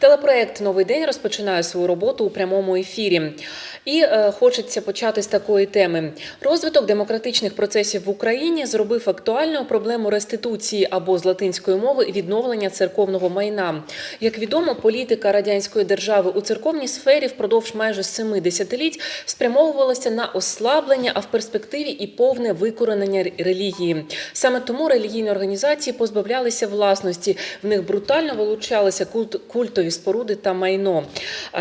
Телепроект Новий день розпочинає свою роботу у прямому ефірі. І е, хочеться почати з такої теми. Розвиток демократичних процесів в Україні зробив актуальною проблему реституції або з латинської мови відновлення церковного майна. Як відомо, політика радянської держави у церковній сфері впродовж майже семи десятиліть спрямовувалася на ослаблення, а в перспективі і повне викоренення релігії. Саме тому релігійні організації позбавлялися власності. В них брутально вилучалися культ, культові споруди та майно.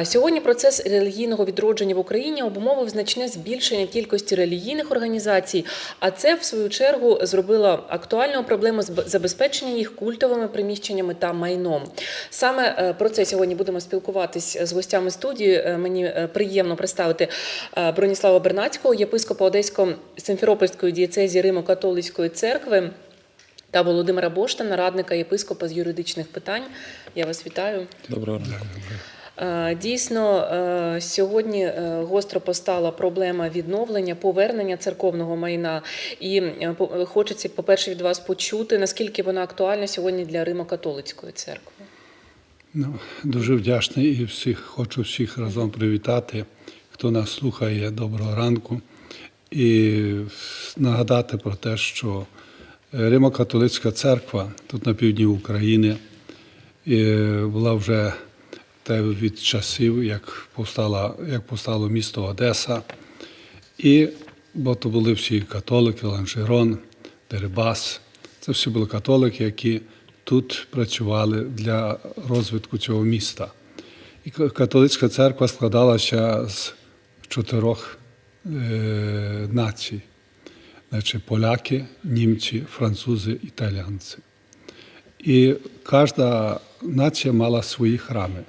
Сьогодні процес релігійного відродження в Україні обумовив значне збільшення кількості релігійних організацій, а це в свою чергу зробило актуальною проблему забезпечення їх культовими приміщеннями та майном. Саме е, про це сьогодні будемо спілкуватись з гостями студії. Е, Мені е, приємно представити Броніслава Бернацького, єпископа Одеського Симферопольської дієцезії Римо-католицької церкви. Та Володимира Боштана, радника єпископа з юридичних питань. Я вас вітаю. Доброго ранку. Е, Дійсно, е, сьогодні е, гостро постала проблема відновлення, повернення церковного майна. І е, по- е, хочеться, по-перше, від вас почути, наскільки вона актуальна сьогодні для Римо-католицької церкви. Ну, дуже вдячний і всіх хочу всіх разом привітати, хто нас слухає. Доброго ранку. І нагадати про те, що Римо-католицька церква тут на півдні України була вже від часів, як повстала, як повстало місто Одеса. І бо то були всі католики, Ланжерон, Дерибас. Це всі були католики, які тут працювали для розвитку цього міста. І католицька церква складалася з чотирьох е, націй: поляки, німці, французи, італіянці. І кожна нація мала свої храми.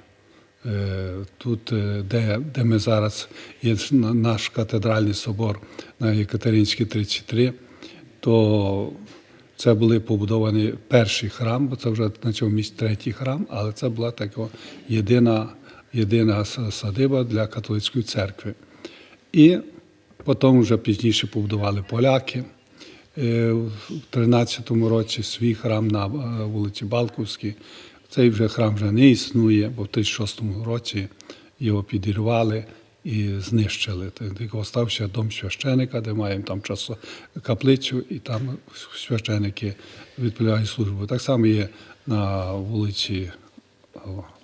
Е, Тут, е, де, де ми зараз є наш катедральний собор на Єкатеринській 33, то це були побудовані перший храм, бо це вже на цьому місці третій храм, але це була така єдина, єдина садиба для католицької церкви. І потім вже пізніше побудували поляки. Е, В 13-му році свій храм на е, вулиці Балковській. Цей вже храм вже не існує, бо в 36-му році його підірвали і знищили. Тільки остався дом священика, де маємо там часо каплицю, і там священики відправляють службу. Так само є на вулиці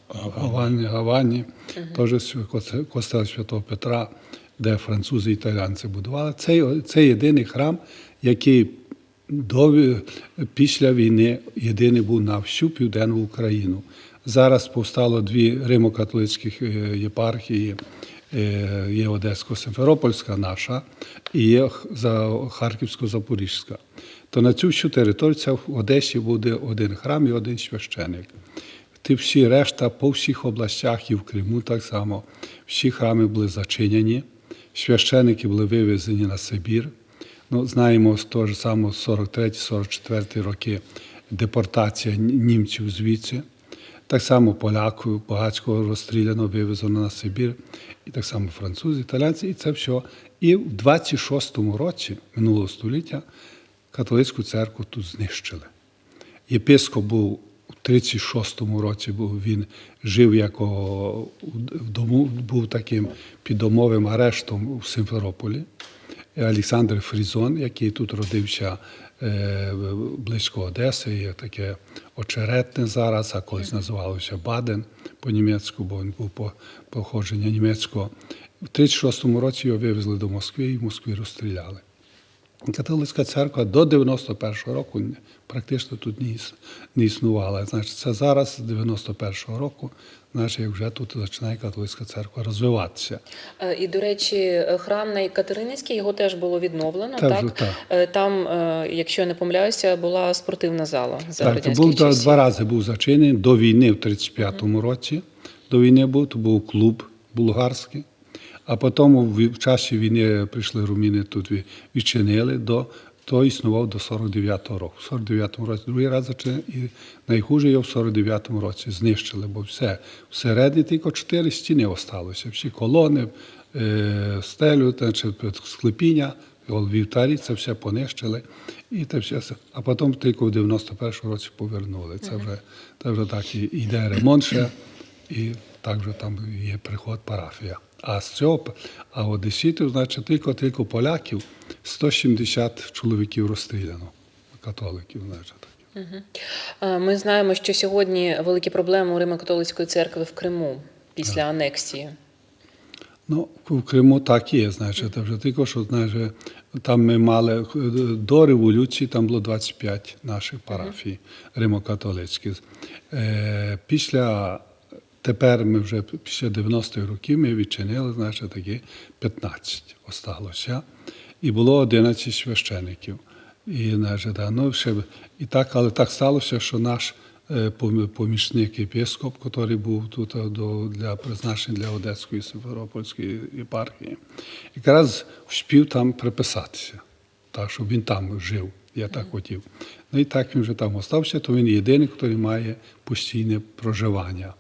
Гавані, Гавані, теж костел Святого Петра, де французи і італійці будували. Це, це єдиний храм, який до, після війни єдиний був на всю південну Україну. Зараз повстало дві римо-католицьких е, єпархії. Е, Є Одесько-Симферопольська наша і є Харківсько-Запорізька. То на цю всю територію це в Одесі буде один храм і один священик. Ті всі решта по всіх областях і в Криму так само. Всі храми були зачинені, священики були вивезені на Сибір. Ну, знаємо з того ж самого 43-44 роки депортація німців звідси. Так само поляків багатського розстріляно, вивезено на Сибір, і так само французи, італійці, і це все. І в 26-му році минулого століття католицьку церкву тут знищили. Єпископ був 36-му році, був він жив як в дому, був таким під домовим арештом в Симферополі. Олександр Фрізон, який тут родився е, близько Одеси, є таке очеретне зараз, а колись називалося Баден по-німецьку, бо він був по походження німецького. В 36-му році його вивезли до Москви і в Москві розстріляли. Католицька церква до 91-го року практично тут не існувала. Значить, це зараз, з 91-го року, значить, вже тут починає католицька церква розвиватися. Е, І, до речі, храм на Катерининській його теж було відновлено. Та так? так. Е, Там, е, якщо я не помиляюся, була спортивна зала за Так, був часів. два рази був зачинений до війни в 35-му році. До війни був, то був клуб булгарський. А потім в часі війни прийшли руміни тут відчинили до то існував до 49-го року. В 49-му році другий раз і найхуже його в 49-му році знищили, бо все всередині тільки чотири стіни осталося. Всі колони, е, стелю, значить, склепіння, вівтарі, це все понищили. І те все. А потім тільки в 91-му році повернули. Це вже, це вже так і йде ремонт ще. і також там є приход парафія. А з цього, а одеситів, значить, тільки тільки поляків 170 чоловіків розстріляно, католиків, значить. Е, Ми знаємо, що сьогодні великі проблеми у Римо-католицької церкви в Криму після анексії. Ну, в Криму так є, значить, вже тільки що, знаєш, там ми мали е, до революції, там було 25 наших парафій римокатолицьких. Е, Після тепер ми вже після 90-х років ми відчинили, значить, такі 15 осталося. І було 11 священиків. І, значить, да, ну, ще, і так, але так сталося, що наш е, помічник єпископ, який був тут е, до, для призначення для Одеської Симферопольської єпархії, якраз вспів там приписатися, так, щоб він там жив, я так хотів. Ну і так він вже там остався, то він єдиний, який має постійне проживання.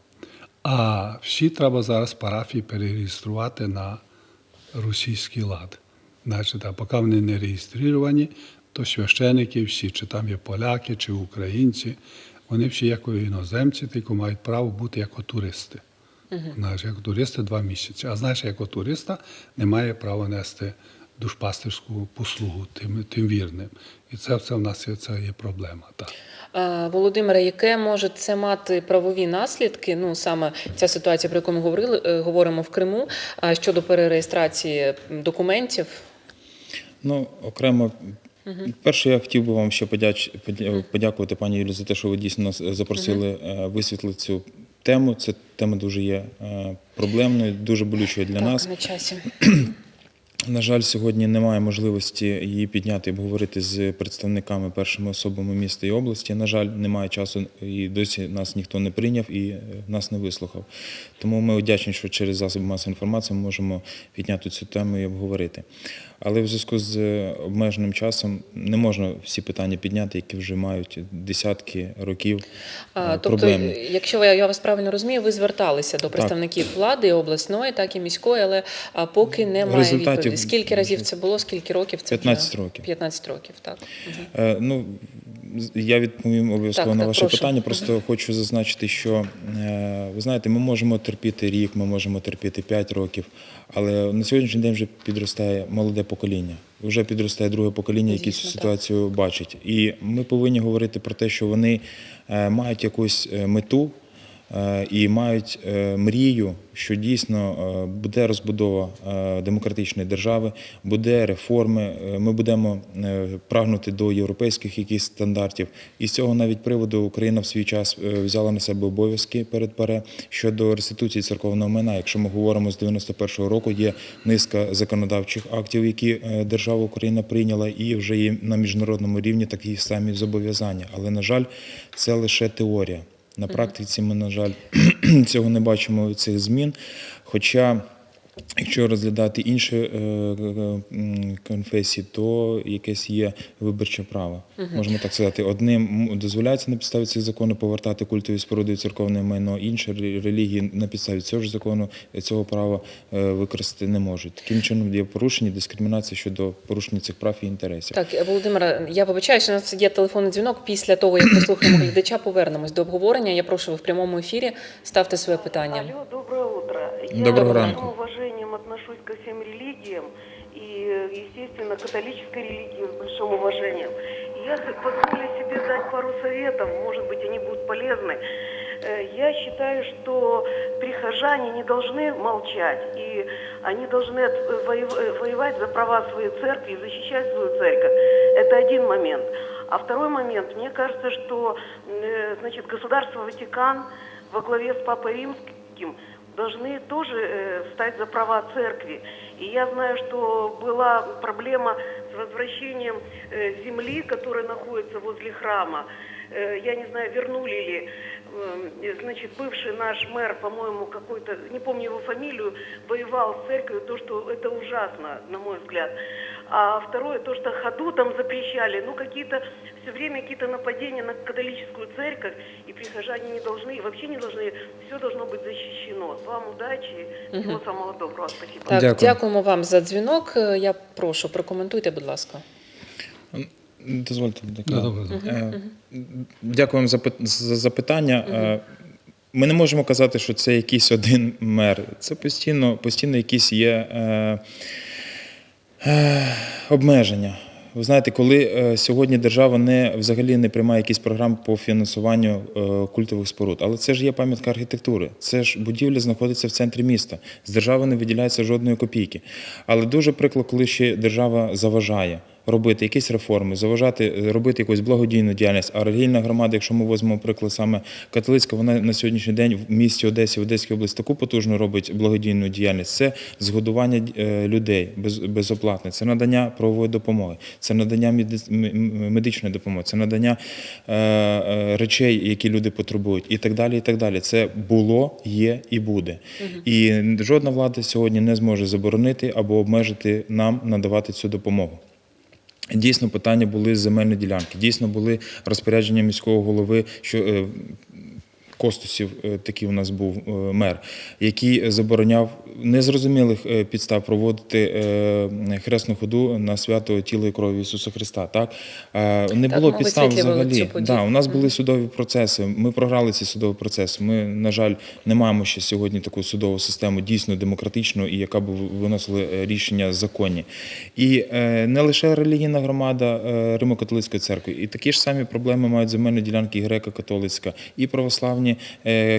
А всі треба зараз парафії перереєструвати на російський лад. Значить, а поки вони не реєстровані, то священики всі, чи там є поляки, чи українці, вони всі як іноземці, тільки мають право бути як туристи. Знаєш, як туристи два місяці. А знаєш, як туриста не має права нести душпастерську послугу тим, тим вірним. І це, це в нас є, це є проблема. Так. Е, Володимире, яке може це мати правові наслідки? Ну саме ця ситуація, про яку ми говорили, е, говоримо в Криму а щодо перереєстрації документів. Ну, окремо, перше, я хотів би вам ще подяч, подякувати пані Юлі за те, що ви дійсно нас запросили е, висвітлити цю тему. Ця тема дуже є проблемною, дуже болючою для так, нас. на часі. На жаль, сьогодні немає можливості її підняти обговорити з представниками першими особами міста і області. На жаль, немає часу і досі нас ніхто не прийняв і е, нас не вислухав. Тому ми вдячні, що через засоби масової інформації ми можемо підняти цю тему і обговорити. Але в зв'язку з е, обмеженим часом не можна всі питання підняти, які вже мають десятки років А, е, тобто, якщо я, я вас правильно розумію, ви зверталися до представників влади обласної, так і міської, але а, поки немає відповіді. Скільки разів це було? Скільки років це 15 вже? років. 15 років, так. Е, Ну, я відповім обов'язково Так, на так, ваше прошу. питання. Просто хочу зазначити, що е, ви знаєте, ми можемо терпіти рік, ми можемо терпіти 5 років, але на сьогоднішній день вже підростає молоде покоління. Вже підростає друге покоління, яке цю Дійсно, так. ситуацію бачить. І ми повинні говорити про те, що вони е, мають якусь е, мету. Е, І мають е, мрію, що дійсно е, буде розбудова демократичної держави, буде реформи. Ми будемо прагнути до європейських якихось стандартів. І з цього навіть приводу Україна в свій час взяла на себе обов'язки перед ПАРЕ щодо реституції церковного майна. Якщо ми говоримо з 91-го року, є низка законодавчих актів, які держава Україна прийняла, і вже є на міжнародному рівні такі самі зобов'язання. Але на жаль, це лише теорія. На практиці ми, на жаль, цього не бачимо цих змін. Хоча, якщо розглядати інші е, е, конфесії, то якесь є виборче право. Можемо так сказати. Одним дозволяється на підставі цих законів повертати культові споруди і церковне майно, інші релігії на підставі цього ж закону цього права е, використати не можуть. Таким чином є порушення, дискримінація щодо порушення цих прав і інтересів. Так, е, Володимира, я вибачаюся, у нас є телефонний дзвінок. Після того, як послухаємо глядача, повернемось до обговорення. Я прошу ви в прямому ефірі ставте своє питання. Алло, доброе утро. Доброго Я с ранку. Ко всем религиям и, естественно, католической религии с большим уважением. Я позволю себе дать пару советов, может быть, они будут полезны. Э, Я считаю, что прихожане не должны молчать, и они должны э, э, воевать за права своей церкви и защищать свою церковь. Это один момент. А второй момент, мне кажется, что значит, государство Ватикан во главе с Папой Римским должны тоже э, встать за права церкви. И я знаю, что была проблема с возвращением э, земли, которая находится возле храма. Э, я не знаю, вернули ли. Э, Значит, бывший наш мэр, по-моему, какой-то, не помню его фамилию, воевал с церковью, то, что это ужасно, на мой взгляд. А второе, то, что ходу там запрещали, ну какие-то, все время какие-то нападения на католическую церковь, и прихожане не должны, и вообще не должны, все должно быть защищено. Вам удачи, всего самого доброго, спасибо. Так, Дякую. дякуємо вам за дзвінок. Е, Я прошу, прокоментуйте, будь ласка. Дозвольте. Ну. Е, Дякую вам за запитання. Е, Ми не можемо казати, що це якийсь один мер. Це постійно, постійно якісь є е, е, обмеження. Ви знаєте, коли сьогодні держава не взагалі не приймає якісь програми по фінансуванню культових споруд, але це ж є пам'ятка архітектури. Це ж будівля знаходиться в центрі міста. З держави не виділяється жодної копійки. Але дуже приклад, коли ще держава заважає. Робити якісь реформи, заважати робити якусь благодійну діяльність. А релігійна громада, якщо ми візьмемо приклад саме католицька, вона на сьогоднішній день в місті Одесі, в Одеській області таку потужну робить благодійну діяльність. Це згодування е, людей без, безоплатне, це надання правової допомоги, це надання медичної допомоги, це надання е, е, речей, які люди потребують, і так далі. І так далі. Це було, є і буде. І жодна влада сьогодні не зможе заборонити або обмежити нам надавати цю допомогу. Дійсно, питання були з земельної ділянки. Дійсно, були розпорядження міського голови, що е, Костусів, е, такий у нас був е, мер, який забороняв незрозумілих е, підстав проводити е, хресну ходу на свято тіла і крові Ісуса Христа. Так Е, не Так, було підстав взагалі. Да, у нас були судові процеси. Ми програли ці судові процеси. Ми, на жаль, не маємо ще сьогодні таку судову систему дійсно демократичну і яка б виносила рішення законні. І не лише релігійна громада Римо-католицької церкви, і такі ж самі проблеми мають земельні ділянки і греко-католицька, і православні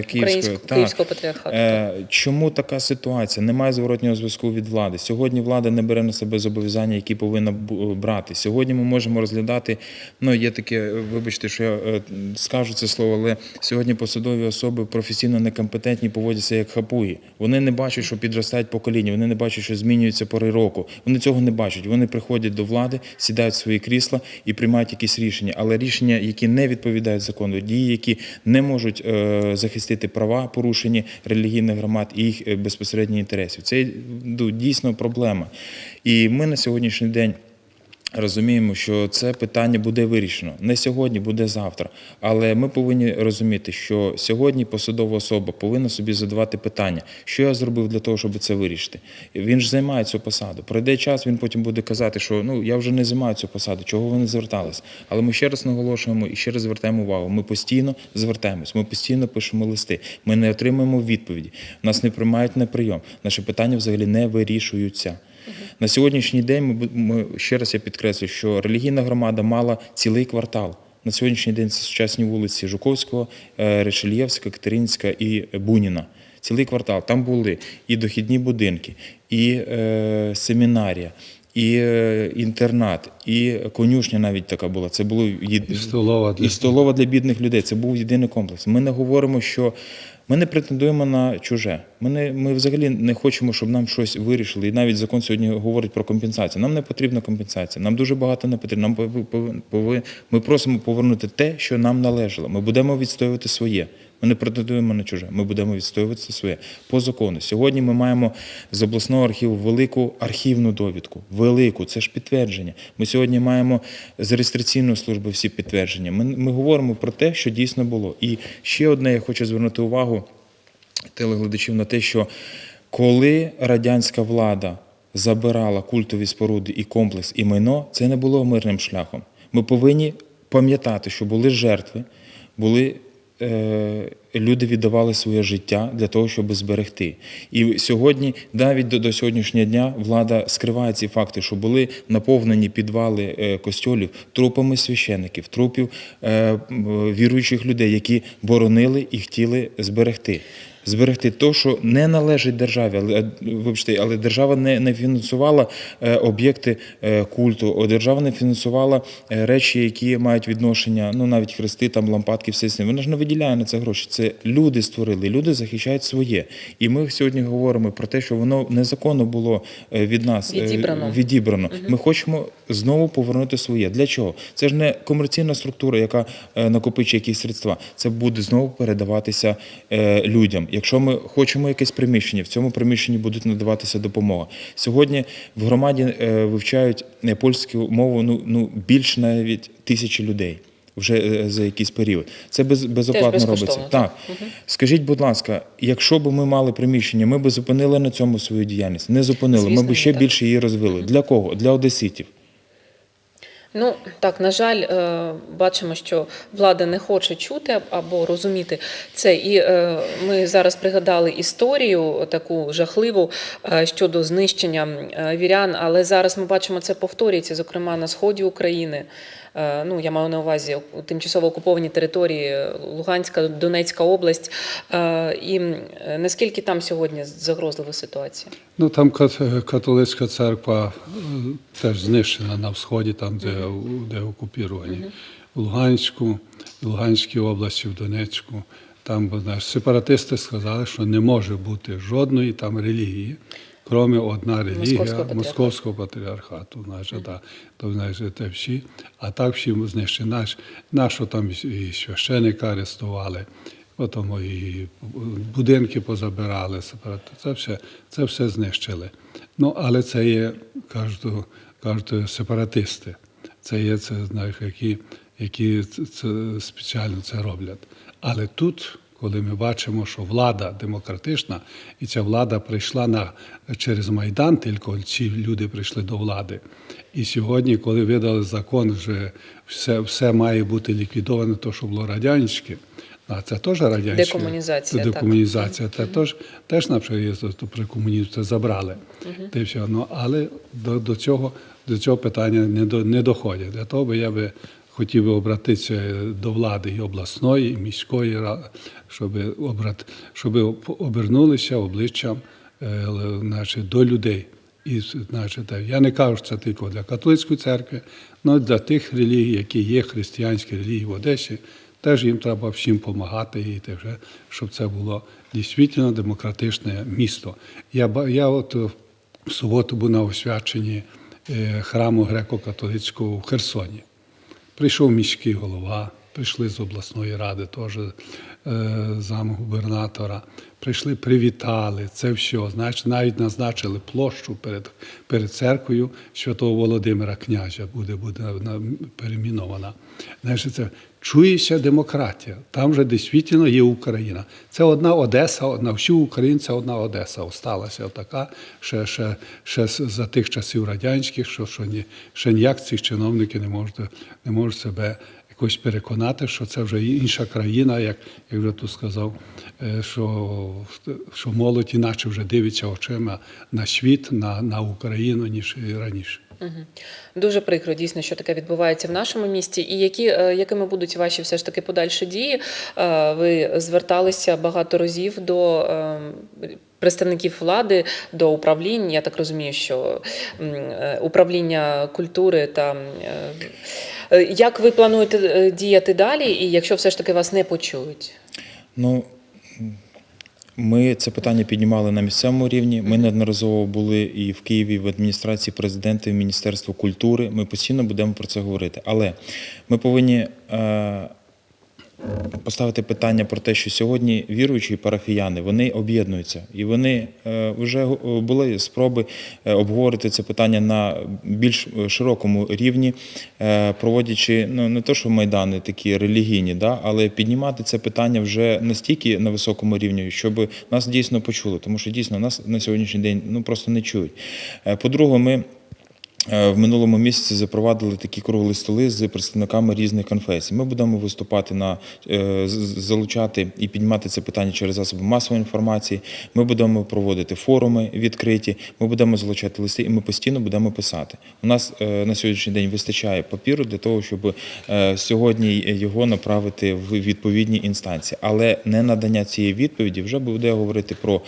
Київської. Київського патріархату. Чому така ситуація? Немає зворотнього зв'язку від влади. Сьогодні влада не бере на себе зобов'язання, які повинна брати. Сьогодні ми можемо розглядати. Ну є таке, вибачте, що я е, скажу це слово, але сьогодні посадові особи професійно некомпетентні поводяться як хапуги. Вони не бачать, що підростають покоління, вони не бачать, що змінюються пори року. Вони цього не бачать. Вони приходять до влади, сідають в свої крісла і приймають якісь рішення. Але рішення, які не відповідають закону, дії, які не можуть е, захистити права, порушені релігійних громад і їх е, безпосередні інтересів. Це дійсно проблема. І ми на сьогоднішній день. Розуміємо, що це питання буде вирішено не сьогодні, буде завтра. Але ми повинні розуміти, що сьогодні посадова особа повинна собі задавати питання, що я зробив для того, щоб це вирішити. Він ж займає цю посаду. Пройде час, він потім буде казати, що ну я вже не займаю цю посаду, чого ви не звертались. Але ми ще раз наголошуємо і ще раз звертаємо увагу. Ми постійно звертаємось, ми постійно пишемо листи. Ми не отримуємо відповіді. Нас не приймають на прийом. Наші питання взагалі не вирішуються. На сьогоднішній день ми, ще раз я підкреслю, що релігійна громада мала цілий квартал. На сьогоднішній день це сучасні вулиці Жуковського, е, Решельєвська, Катеринська і Буніна. Цілий квартал. Там були і дохідні будинки, і е, семінарія, і е, інтернат, і конюшня навіть така була. Це було єд- І столова для- і столова для бідних людей. Це був єдиний комплекс. Ми не говоримо, що ми не претендуємо на чуже. Ми, не, ми взагалі не хочемо, щоб нам щось вирішили. І навіть закон сьогодні говорить про компенсацію. Нам не потрібна компенсація. Нам дуже багато не потрібно. Нам ми просимо повернути те, що нам належало. Ми будемо відстоювати своє. Ми не претендуємо на чуже. Ми будемо відстоювати своє по закону. Сьогодні ми маємо з обласного архіву велику архівну довідку. Велику, це ж підтвердження. Ми сьогодні маємо з реєстраційної служби всі підтвердження. Ми, ми говоримо про те, що дійсно було. І ще одне я хочу звернути увагу телеглядачів на те, що коли радянська влада забирала культові споруди і комплекс, і майно, це не було мирним шляхом. Ми повинні пам'ятати, що були жертви, були. Е, Люди віддавали своє життя для того, щоб зберегти. І сьогодні, навіть до, до сьогоднішнього дня, влада скриває ці факти, що були наповнені підвали е, костьолів трупами священиків, трупів е, віруючих людей, які боронили і хотіли зберегти. Зберегти те, що не належить державі, але вибачте, але держава не, не фінансувала е, об'єкти е, культу, держава не фінансувала е, речі, які мають відношення, ну навіть хрести, там лампадки, все це. Вона ж не виділяє на це гроші. Це люди створили, люди захищають своє. І ми сьогодні говоримо про те, що воно незаконно було е, від нас е, Відібрано. відібрано. Ми хочемо знову повернути своє. Для чого? Це ж не комерційна структура, яка е, накопичує якісь средства. Це буде знову передаватися е, людям. Якщо ми хочемо якесь приміщення, в цьому приміщенні будуть надаватися допомога. Сьогодні в громаді е, вивчають польську мову ну, ну більше навіть тисячі людей. Вже е, за якийсь період. Це без, безоплатно робиться. Так. Скажіть, будь ласка, якщо б ми мали приміщення, ми б зупинили на цьому свою діяльність? Не зупинили. Звісно, ми б ще так. більше її розвили. Для кого? Для одеситів. Ну так, на жаль, е, бачимо, що влада не хоче чути або розуміти це. І е, ми зараз пригадали історію таку жахливу е, щодо знищення вірян, але зараз ми бачимо, це повторюється, зокрема на сході України. Е, Ну, я маю на увазі тимчасово окуповані території е, Луганська, Донецька область. Е, І наскільки там сьогодні загрозлива ситуація? Ну там кат- католицька церква теж знищена на сході, там де, де окупіровані. В Луганську, в Луганській області, в Донецьку. Там знаєш, сепаратисти сказали, що не може бути жодної там релігії, крім одна релігія Московського патріархату. Московського патріархату. Значить, да. То знаєш, те всі, а так всі знищені. Наш, нашого там і священика арестували. Потім і будинки позабирали. Це все, це все знищили. Ну, але це є, кажуть, кажуть сепаратисти. Це є, це, знаєш, які, які це спеціально це роблять. Але тут, коли ми бачимо, що влада демократична, і ця влада прийшла на, через Майдан, тільки ці люди прийшли до влади. І сьогодні, коли видали закон, що все, все має бути ліквідовано, то, що було радянське, а це теж радянське. Декомунізація, Це так. Це теж, теж наприклад, при комунізмі це забрали. Та й все. Ну, але до, до, цього, до цього питання не, до, не доходять. Для того би я би хотів би обратитися до влади і обласної, і міської щоб, обрат, щоб обернулися обличчям е, значить, до людей. І, значить, я не кажу, що це тільки для католицької церкви, але для тих релігій, які є християнські релігії в Одесі, теж їм треба всім допомагати, і те вже, щоб це було дійсно демократичне місто. Я, я от в суботу був на освяченні е, храму греко-католицького в Херсоні. Прийшов міський голова, прийшли з обласної ради, теж е, зам губернатора. Прийшли, привітали, це все. Значить, навіть назначили площу перед, перед церквою Святого Володимира князя, буде, буде на- перейменована. Значить, це чується демократія. Там вже дійсно є Україна. Це одна Одеса, на всю Україну це одна Одеса осталася така, ще, ще, ще за тих часів радянських, що, що ні, ще ніяк ці чиновники не можуть, не можуть себе якось переконати, що це вже інша країна, як, як вже тут сказав, е, що, що молодь іначе вже дивиться очима на світ, на, на Україну, ніж раніше. Дуже прикро, дійсно, що таке відбувається в нашому місті. І які, е, якими будуть ваші все ж таки подальші дії? Е, Ви зверталися багато разів до е, представників влади, до управлінь. Я так розумію, що е, управління культури та як ви плануєте діяти далі, і якщо все ж таки вас не почують? Ну, ми це питання піднімали на місцевому рівні. Ми неодноразово були і в Києві, в адміністрації президента, і в Міністерство культури. Ми постійно будемо про це говорити. Але ми повинні е, поставити питання про те, що сьогодні віруючі парафіяни вони об'єднуються, і вони е, вже були спроби е, обговорити це питання на більш е, широкому рівні, проводячи ну не то, що майдани такі релігійні, да, але піднімати це питання вже настільки на високому рівні, щоб нас дійсно почули, тому що дійсно нас на сьогоднішній день ну просто не чують. По-друге, ми. Е, В минулому місяці запровадили такі круглі столи з представниками різних конфесій. Ми будемо виступати на е, залучати і піднімати це питання через засоби масової інформації. Ми будемо проводити форуми відкриті. Ми будемо залучати листи, і ми постійно будемо писати. У нас е, на сьогоднішній день вистачає папіру для того, щоб сьогодні його направити в відповідні інстанції. Але не надання цієї відповіді вже буде говорити про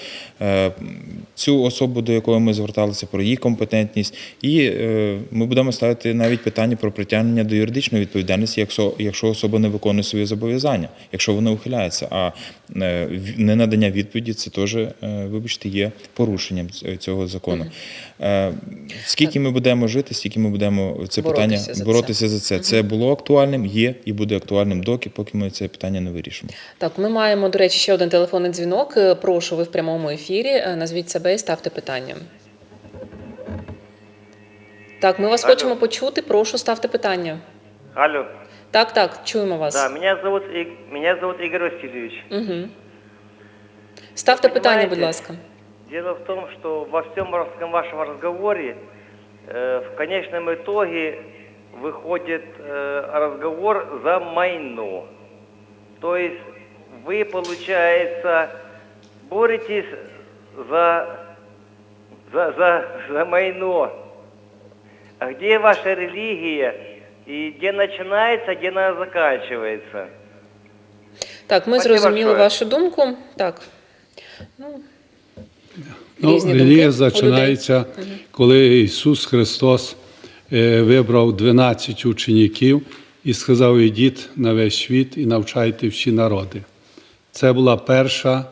цю особу, до якої ми зверталися, про її компетентність, і ми будемо ставити навіть питання про притягнення до юридичної відповідальності, якщо, якщо особа не виконує свої зобов'язання, якщо вона ухиляється. А е, в- ненадання відповіді це теж, е, вибачте, є порушенням цього закону. Е, Скільки ми будемо жити, стільки ми будемо це Боротися питання за це. боротися за це. Це було актуальним, є і буде актуальним доки, поки ми це питання не вирішимо. Так, ми маємо, до речі, ще один телефонний дзвінок. Прошу, ви в прямому ефірі. Назвіть себе і ставте питання. Так, ми вас Алло. хочемо почути. Прошу, ставте питання. Алло. Так, так, чуємо вас. Да, меня зовут, И- меня зовут Игорь Васильевич. Угу. Ставте питання, Понимаете? будь ласка. Дело в том, что во всем русском вашем разговоре, э, в конечном итоге, выходит э, разговор за майно. То есть вы, получается, боретесь за, за, за, за майно. А где ваша религия? И где начинается, где она заканчивается? Так, ми Спасибо зрозуміли вашу думку. Так. Ну, Ну, Різні релігія думки у людей. починається, коли Ісус Христос е, вибрав 12 учнів і сказав: ідіть на весь світ і навчайте всі народи. Це була перша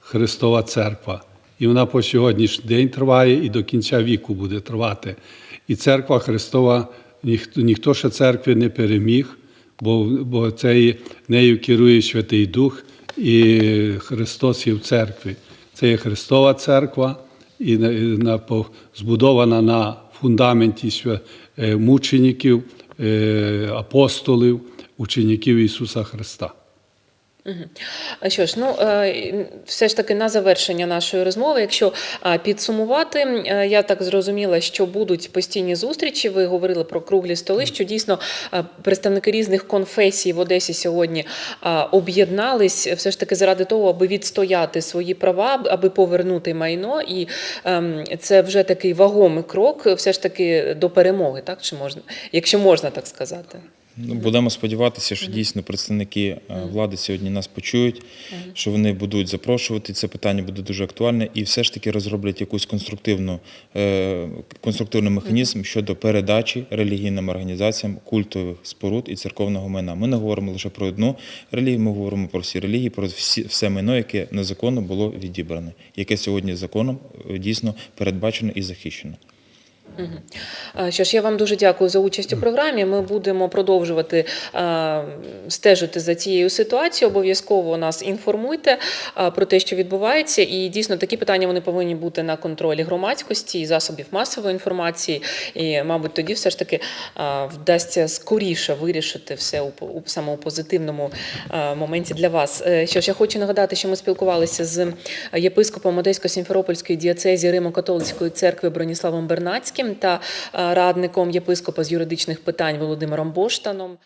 Христова церква. І вона по сьогоднішній день триває і до кінця віку буде тривати. І церква Христова, ніхто, ніхто ще церкви не переміг, бо, бо це нею керує Святий Дух, і Христос є в церкві. Це є Христова церква, і на, на, збудована на фундаменті е, мучеників, е, апостолів, учеників Ісуса Христа. А Що ж, ну е, все ж таки на завершення нашої розмови, якщо підсумувати, е, я так зрозуміла, що будуть постійні зустрічі. Ви говорили про круглі столи, що дійсно представники різних конфесій в Одесі сьогодні об'єднались все ж таки заради того, аби відстояти свої права, аби повернути майно. І ем, це вже такий вагомий крок, все ж таки до перемоги, так чи можна, якщо можна так сказати. Ну, будемо сподіватися, що дійсно представники е, влади сьогодні нас почують, що вони будуть запрошувати. Це питання буде дуже актуальне, і все ж таки розроблять якусь конструктивну, е, конструктивний механізм щодо передачі релігійним організаціям культових споруд і церковного майна. Ми не говоримо лише про одну релігію, ми говоримо про всі релігії, про всі, все майно, яке незаконно було відібране, яке сьогодні законом е, дійсно передбачено і захищено. А, Що ж, я вам дуже дякую за участь у програмі. Ми будемо продовжувати стежити за цією ситуацією. Обов'язково нас інформуйте про те, що відбувається. І дійсно такі питання вони повинні бути на контролі громадськості і засобів масової інформації. І, мабуть, тоді все ж таки вдасться скоріше вирішити все у, по- у саме у позитивному моменті для вас. Е, Що ж, я хочу нагадати, що ми спілкувалися з єпископом Одесько-Сімферопольської дієцезії Римо-католицької церкви Броніславом Бернацьким та радником єпископа з юридичних питань Володимиром Боштаном.